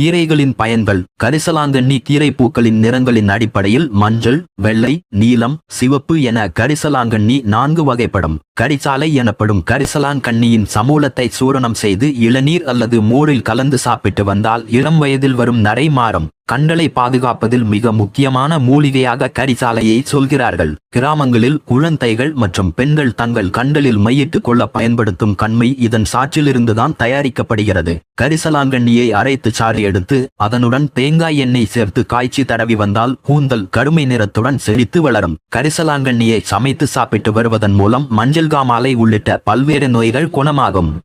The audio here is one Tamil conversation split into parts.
கீரைகளின் பயன்கள். கரிசலாங்கண்ணி கீரை பூக்களின் நிறங்களின் அடிப்படையில் மஞ்சள் வெள்ளை நீலம் சிவப்பு என கரிசலாங்கண்ணி நான்கு வகைப்படும். கரிசாலை எனப்படும் கரிசலாங்கண்ணியின் சமூலத்தை சூரணம் செய்து இளநீர் அல்லது மோரில் கலந்து சாப்பிட்டு வந்தால் இளம் வயதில் வரும் நரை மாறும். கண்களை பாதுகாப்பதில் மிக முக்கியமான மூலிகையாக கரிசாலையை சொல்கிறார்கள். கிராமங்களில் குழந்தைகள் மற்றும் பெண்கள் தங்கள் கண்களில் மையிட்டுக் கொள்ள பயன்படுத்தும் கண்மை இதன் சாற்றிலிருந்துதான் தயாரிக்கப்படுகிறது. கரிசலாங்கண்ணியை அரைத்து சாறு எடுத்து அதனுடன் தேங்காய் எண்ணெய் சேர்த்து காய்ச்சி தடவி வந்தால் கூந்தல் கருமை நிறத்துடன் செழித்து வளரும். கரிசலாங்கண்ணியை சமைத்து சாப்பிட்டு வருவதன் மூலம் மஞ்சள் காமாலை உள்ளிட்ட பல்வேறு நோய்கள் குணமாகும்.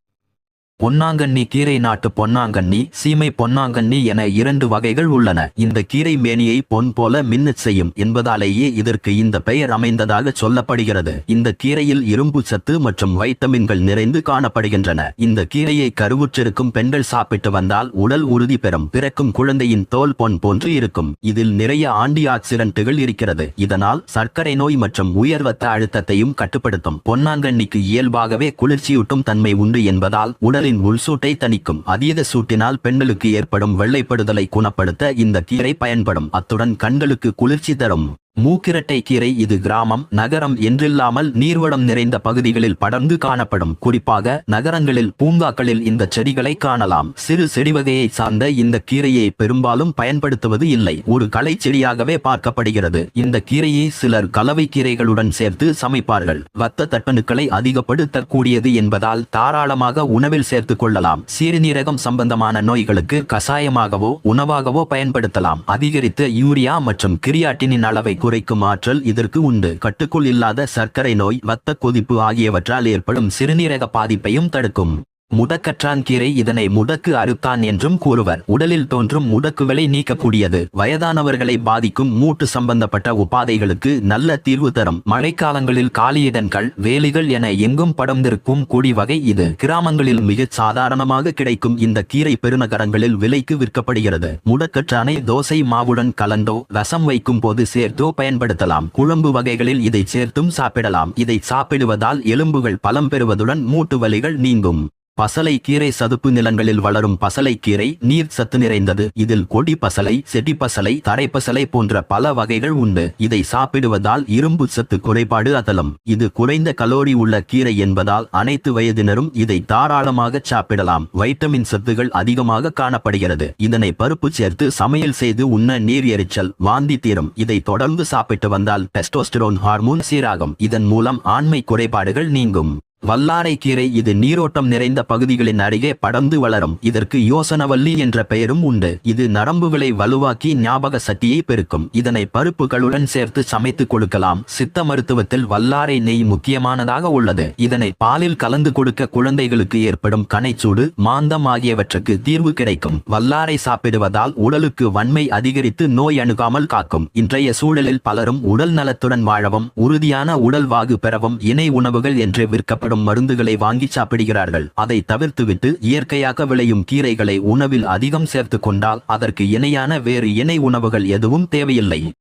பொன்னாங்கண்ணி கீரை நாட்டு பொன்னாங்கண்ணி சீமை பொன்னாங்கண்ணி என இரண்டு வகைகள் உள்ளன. இந்த கீரை மேனியை பொன் போல மின்னச் செய்யும் என்பதாலேயே இதற்கு இந்த பெயர் அமைந்ததாக சொல்லப்படுகிறது. இந்த கீரையில் இரும்பு சத்து மற்றும் வைட்டமின்கள் நிறைந்து காணப்படுகின்றன. இந்த கீரையை கருவுற்றிருக்கும் பெண்கள் சாப்பிட்டு வந்தால் உடல் உறுதி பெறும். பிறக்கும் குழந்தையின் தோல் பொன் போன்று இருக்கும். இதில் நிறைய ஆண்டி ஆக்சிடென்ட்டுகள் இருக்கிறது. இதனால் சர்க்கரை நோய் மற்றும் உயர் ரத்த அழுத்தத்தையும் கட்டுப்படுத்தும். பொன்னாங்கண்ணிக்கு இயல்பாகவே குளிர்ச்சியூட்டும் தன்மை உண்டு என்பதால் உடல் உடலின் உள்சூட்டை தணிக்கும் அதீத சூட்டினால் பெண்களுக்கு ஏற்படும் வெள்ளைப்படுதலை குணப்படுத்த இந்த கீரை பயன்படும். அத்துடன் கண்களுக்கு குளிர்ச்சி தரும். மூக்கிரட்டை கீரை இது கிராமம் நகரம் என்றில்லாமல் நீர்வடம் நிறைந்த பகுதிகளில் படர்ந்து காணப்படும். குறிப்பாக நகரங்களில் பூங்காக்களில் இந்த செடிகளை காணலாம். சிறு செடி வகையை சார்ந்த இந்த கீரையை பெரும்பாலும் பயன்படுத்துவது இல்லை. ஒரு களை செடியாகவே பார்க்கப்படுகிறது. இந்த கீரையை சிலர் கலவை கீரைகளுடன் சேர்த்து சமைப்பார்கள். வத்த தட்டணுக்களை அதிகப்படுத்தக்கூடியது என்பதால் தாராளமாக உணவில் சேர்த்துக் கொள்ளலாம். சிறுநீரகம் சம்பந்தமான நோய்களுக்கு கசாயமாகவோ உணவாகவோ பயன்படுத்தலாம். அதிகரித்த யூரியா மற்றும் கிரியாட்டினின் அளவை குறைக்கும் ஆற்றல் இதற்கு உண்டு. கட்டுக்குள் இல்லாத சர்க்கரை நோய் வத்த கொதிப்பு ஆகியவற்றால் ஏற்படும் சிறுநீரக பாதிப்பையும் தடுக்கும். முடக்கற்றான் கீரை இதனை முடக்கு அறுத்தான் என்றும் கூறுவர். உடலில் தோன்றும் முடக்குகளை நீக்கக்கூடியது. வயதானவர்களை பாதிக்கும் மூட்டு சம்பந்தப்பட்ட உபாதைகளுக்கு நல்ல தீர்வு தரும். மழைக்காலங்களில் காலியிடன்கள் வேலிகள் என எங்கும் படர்ந்திருக்கும் கொடி வகை இது. கிராமங்களில் மிகச் சாதாரணமாக கிடைக்கும் இந்த கீரை பெருநகரங்களில் விலைக்கு விற்கப்படுகிறது. முடக்கற்றானை தோசை மாவுடன் கலந்தோ ரசம் வைக்கும் போது சேர்த்தோ பயன்படுத்தலாம். குழம்பு வகைகளில் இதை சேர்த்தும் சாப்பிடலாம். இதை சாப்பிடுவதால் எலும்புகள் பலம் பெறுவதுடன் மூட்டு வலிகள் நீங்கும். பசலை கீரை சதுப்பு நிலங்களில் வளரும் பசலை கீரை நீர் சத்து நிறைந்தது. இதில் கொடி பசலை செடி பசலை தரைப்பசலை போன்ற பல வகைகள் உண்டு. இதை சாப்பிடுவதால் இரும்பு சத்து குறைபாடு அகலும். இது குறைந்த கலோரி உள்ள கீரை என்பதால் அனைத்து வயதினரும் இதை தாராளமாக சாப்பிடலாம். வைட்டமின் சத்துகள் அதிகமாக காணப்படுகிறது. இதனை பருப்பு சேர்த்து சமையல் செய்து உண்ண நீர் எரிச்சல் வாந்தி தீரும். இதை தொடர்ந்து சாப்பிட்டு வந்தால் டெஸ்டோஸ்டிரோன் ஹார்மோன் சீராகும். இதன் மூலம் ஆண்மை குறைபாடுகள் நீங்கும். வல்லாரை கீரை இது நீரோட்டம் நிறைந்த பகுதிகளின் அருகே படர்ந்து வளரும். இதற்கு யோசனவல்லி என்ற பெயரும் உண்டு. இது நரம்புகளை வலுவாக்கி ஞாபக சக்தியை பெருக்கும். இதனை பருப்புகளுடன் சேர்த்து சமைத்து கொடுக்கலாம். சித்த மருத்துவத்தில் வல்லாரை நெய் முக்கியமானதாக உள்ளது. இதனை பாலில் கலந்து கொடுக்க குழந்தைகளுக்கு ஏற்படும் கனைச்சூடு மாந்தம் ஆகியவற்றுக்கு தீர்வு கிடைக்கும். வல்லாரை சாப்பிடுவதால் உடலுக்கு வன்மை அதிகரித்து நோய் அணுகாமல் காக்கும். இன்றைய சூழலில் பலரும் உடல் நலத்துடன் வாழவும் உறுதியான உடல் வாகு பெறவும் இணை உணவுகள் என்று விற்கப்படும். மருந்துகளை வாங்கி சாப்பிடுகிறார்கள். அதை தவிர்த்துவிட்டு இயற்கையாக விளையும் கீரைகளை உணவில் அதிகம் சேர்த்து கொண்டால் அதற்கு இணையான வேறு இணை உணவுகள் எதுவும் தேவையில்லை.